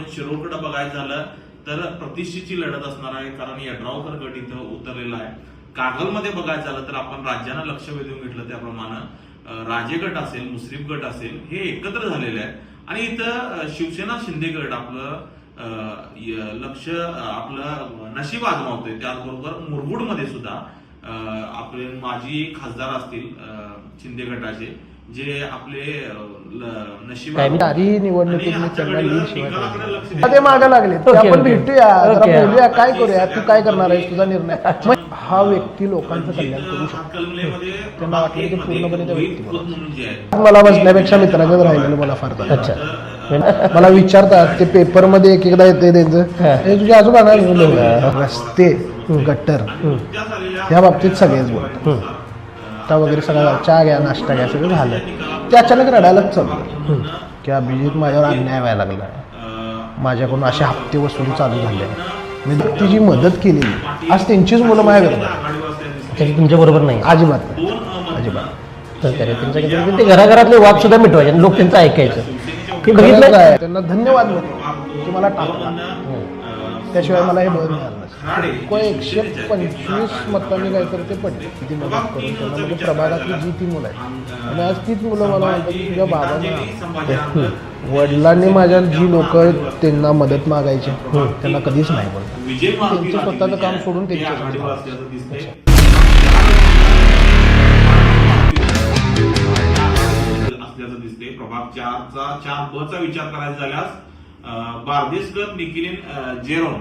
आपण शिरोकडे बघायचं झालं तर प्रतिष्ठेची लढत असणार आहे कारण यड्रावकर गट इथं उतरलेला आहे. कागलमध्ये बघायचं झालं तर आपण राज्यानं लक्ष वेधून घेतलं त्याप्रमाणे राजे गट असेल मुस्लिम गट असेल हे एकत्र झालेले आहे आणि इथं शिवसेना शिंदे गट आपलं लक्ष आपलं नशीब आजमावतोय. त्याचबरोबर मुरगुडमध्ये सुद्धा आपले माजी खासदार असतील शिंदे गटाचे जे आपले निवडणुकीत ते मागे लागले. आपण. भेटूया. बोलूया. काय करूया? तू काय करणार आहेस? तुझा निर्णय. हा व्यक्ती लोकांचं कल्याण करू शकतो. हातकणंगलेमध्ये त्यांना वाटलं की पूर्णपणे त्या मला बसण्यापेक्षा मित्राकडे राहिलेलं मला फार. अच्छा मला विचारतात ते पेपरमध्ये एक एकदा येते. त्यांचं हे. तुझे आजोबा रस्ते गटर ह्या बाबतीत सगळेच बोलतात. आता वगैरे सगळं चहा घ्या नाश्ता घ्या सगळं झालं. ते अचानक रडायलाच चालू की अभिजित माझ्यावर अन्याय व्हायला लागला. माझ्याकडून असे हप्ते वसुली चालू झाले. मी तिची मदत केलेली आज त्यांचीच मुलं माझ्याकडे त्याची तुमच्या बरोबर नाही. अजिबात नाही. अजिबात. सहकार्य त्यांच्या काहीतरी- ते घराघरातले वाद सुद्धा मिटवायचे आणि लोक त्यांचं ऐकायचं. खरंच बघितलं आहे. त्यांना धन्यवाद म्हणतो की मला टाकला त्याशिवाय मला हे बळ मिळालं को एकशे पंचवीस मतांनी काय तर ते पडले. ती मदत करून त्यांना म्हणजे प्रभागातली जी ती मुलं आहेत. आणि आज तीच मुलं मला म्हणतात की तुझ्या बाबांना वडिलांनी माझ्या जी लोक त्यांना मदत मागायची. त्यांना कधीच नाही बोलत त्यांचं स्वतःचं काम सोडून दिसते प्रभाग चारचा चार ब चा विचार करायचा झाल्यास बारदेसकर निखिलीन जेरोन